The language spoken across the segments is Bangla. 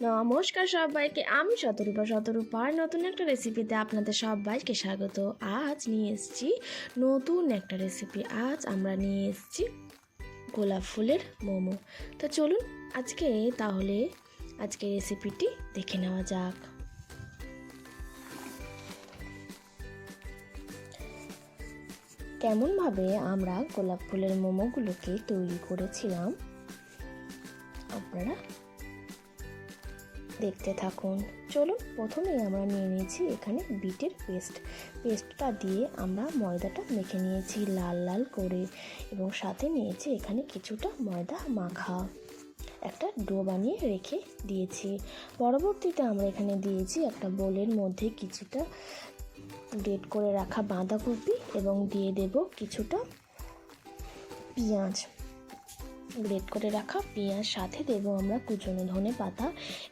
নমস্কার সবাইকে, আমি শতরূপা। শতরূপার নতুন একটা রেসিপিতে আপনাদের সবাইকে স্বাগত। আজ নিয়ে এসেছি নতুন একটা রেসিপি আজ আমরা নিয়ে এসেছি গোলাপ ফুলের মোমো। তো চলুন আজকে তাহলে আজকে রেসিপিটি দেখে নেওয়া যাক। কেমনভাবে আমরা গোলাপ ফুলের মোমোগুলোকে তৈরি করেছিলাম, আপনারা দেখতে থাকুন। চলুন, প্রথমেই আমরা নিয়ে নিয়েছি এখানে বিটের পেস্ট। পেস্টটা দিয়ে আমরা ময়দাটা মেখে নিয়েছি লাল লাল করে এবং সাথে নিয়েছি এখানে কিছুটা ময়দা মাখা। একটা ডো বানিয়ে রেখে দিয়েছি। পরবর্তীতে আমরা এখানে দিয়েছি একটা বোলের মধ্যে কিছুটা গ্রেট করে রাখা বাঁধাকপি এবং দিয়ে দেব কিছুটা পেঁয়াজ। গ্রেট করে রাখা, পেঁয়াজ সাথে দেব আমরা কুচনো ধনে পাতা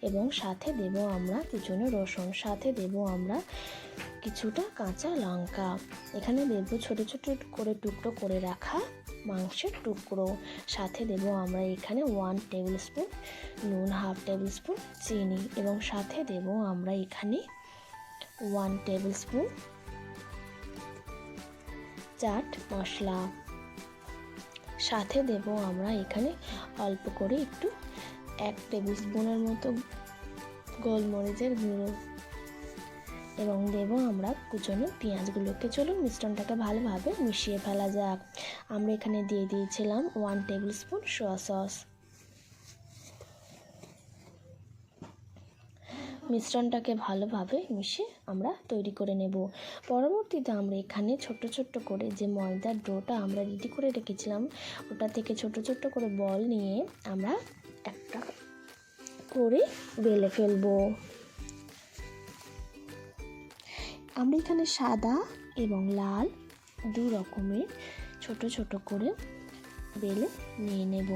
এবং সাথে দেব আমরা কুচনো রসুন, সাথে দেব আমরা কিছুটা কাঁচা লঙ্কা। এখানে দেব ছোট ছোট করে টুকরো করে রাখা মাংসের টুকরো। সাথে দেব আমরা এখানে ওয়ান টেবিল স্পুন নুন হাফ টেবিল স্পুন চিনি এবং সাথে দেব আমরা এখানে one tablespoon chaat masala. সাথে দেব আমরা এখানে অল্প করে একটু এক টেবিল স্পুনের মতো গোলমরিচের গুঁড়ো। এবং দেব আমরা কুচনো পেঁয়াজগুলোকে। চলুন মিশ্রণটাকে ভালোভাবে মিশিয়ে ফেলা যাক। আমরা এখানে দিয়ে দিয়েছিলাম one tablespoon soya sauce মিশ্রণটাকে ভালোভাবে মিশে আমরা তৈরি করে নেব। পরবর্তীতে আমরা এখানে ছোট ছোট করে যে ময়দার ডোটা আমরা রেডি করে রেখেছিলাম, ওটা থেকে ছোট ছোট করে বল নিয়ে আমরা একটা করে বেলে ফেলব। আমরা এখানে সাদা এবং লাল দু রকমের ছোট ছোট করে বেলে নিয়ে নেব।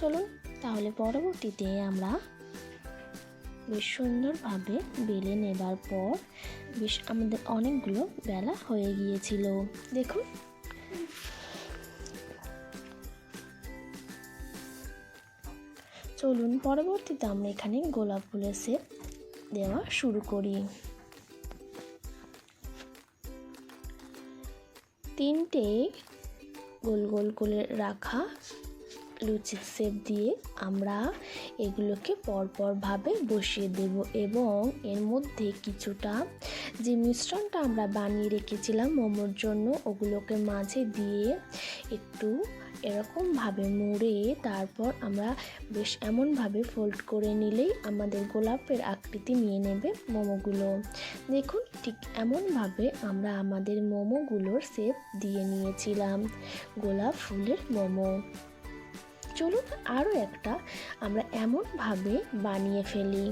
চলুন তাহলে পরবর্তীতে আমরা বেশ সুন্দরভাবে বেলে নেবার পর বেশ আমাদের অনেকগুলো বেলা হয়ে গিয়েছিল। দেখুন। চলুন, পরবর্তীতে আমরা এখানে গোলাপ ফুলের শেপ দেওয়া শুরু করি। তিনটে গোল গোল করে রাখা লুচির শেপ দিয়ে আমরা এগুলোকে পরপরভাবে বসিয়ে দেব এবং এর মধ্যে কিছুটা যে মিশ্রণটা আমরা বানিয়ে রেখেছিলাম মোমোর জন্য, ওগুলোকে মাঝে দিয়ে একটু এরকমভাবে মুড়ে তারপর আমরা বেশ এমনভাবে ফোল্ড করে নিলেই আমাদের গোলাপের আকৃতি নিয়ে নেবে মোমোগুলো। দেখুন, ঠিক এমনভাবে আমরা আমাদের মোমোগুলোর শেপ দিয়ে নিয়েছিলাম গোলাপ ফুলের মোমো। চলুন আরও একটা আমরা এমনভাবে বানিয়ে ফেলি।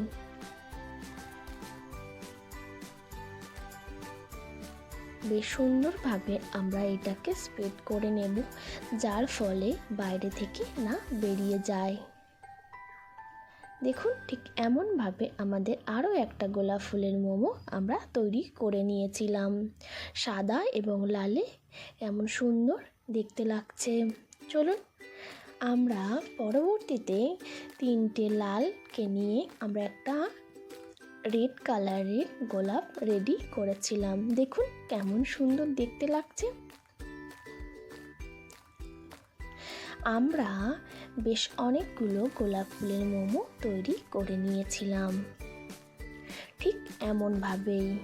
বেশ সুন্দরভাবে আমরা এটাকে স্প্রেড করে নেব, যার ফলে বাইরে থেকে না বেরিয়ে যায়। দেখুন, ঠিক এমনভাবে আমাদের আরও একটা গোলাপ ফুলের মোমো আমরা তৈরি করে নিয়েছিলাম। সাদা এবং লালে এমন সুন্দর দেখতে লাগছে। চলুন আমরা পরবর্তীতে তিনটে লালকে নিয়ে আমরা একটা রেড কালারের গোলাপ রেডি করেছিলাম। দেখুন কেমন সুন্দর দেখতে লাগছে। আমরা বেশ অনেকগুলো গোলাপ ফুলের মোমো তৈরি করে নিয়েছিলাম। ঠিক এমনভাবেই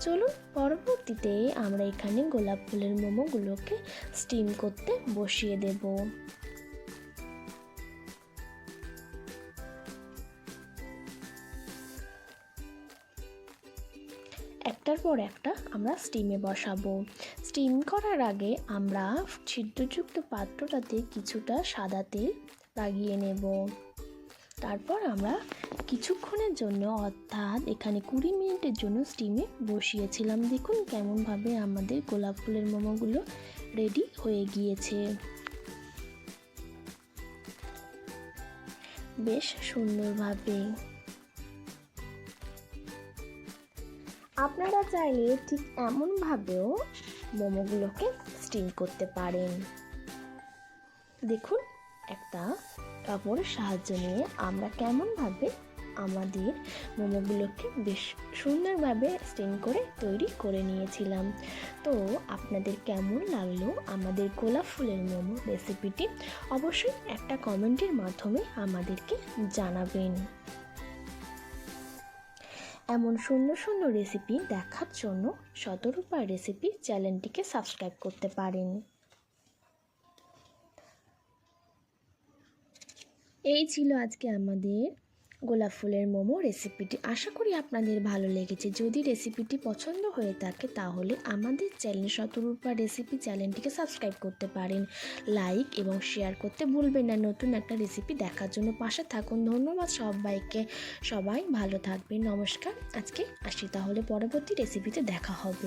চলুন পরবর্তীতে আমরা এখানে গোলাপ ফুলের মোমোগুলোকে স্টিম করতে বসিয়ে দেব। একটার পর একটা আমরা স্টিমে বসাবো। স্টিম করার আগে আমরা ছিদ্রযুক্ত পাত্রটাতে কিছুটা সাদা তেল লাগিয়ে নেব। তারপর আমরা কিছুক্ষণের জন্য, অর্থাৎ এখানে কুড়ি মিনিটের জন্য স্টিমে বসিয়েছিলাম। দেখুন কেমনভাবে আমাদের গোলাপ ফুলের মোমোগুলো রেডি হয়ে গিয়েছে। বেশ সুন্দরভাবে। আপনারা চাইলে ঠিক এমনভাবেও মোমোগুলোকে স্টিম করতে পারেন। দেখুন একটা কাপড়ের সাহায্য নিয়ে আমরা কেমনভাবে আমাদের মোমোগুলোকে বেশ সুন্দরভাবে স্টেন করে তৈরি করে নিয়েছিলাম। তো আপনাদের কেমন লাগল আমাদের গোলাপ ফুলের মোমো রেসিপিটি অবশ্যই একটা কমেন্টের মাধ্যমে আমাদেরকে জানাবেন। এমন সুন্দর সুন্দর রেসিপি দেখার জন্য শতরূপা রেসিপি চ্যানেলটিকে সাবস্ক্রাইব করতে পারেন। এই ছিল আজকে আমাদের গোলাপ ফুলের মোমো রেসিপিটি। আশা করি আপনাদের ভালো লেগেছে। যদি রেসিপিটি পছন্দ হয়ে থাকে তাহলে আমাদের চ্যানেল শতরূপা রেসিপি চ্যানেলটিকে সাবস্ক্রাইব করতে পারেন। লাইক এবং শেয়ার করতে ভুলবেন না। নতুন একটা রেসিপি দেখার জন্য পাশে থাকুন। ধন্যবাদ সবাইকে। সবাই ভালো থাকবেন। নমস্কার। আজকে আসি তাহলে পরবর্তী রেসিপিতে দেখা হবে।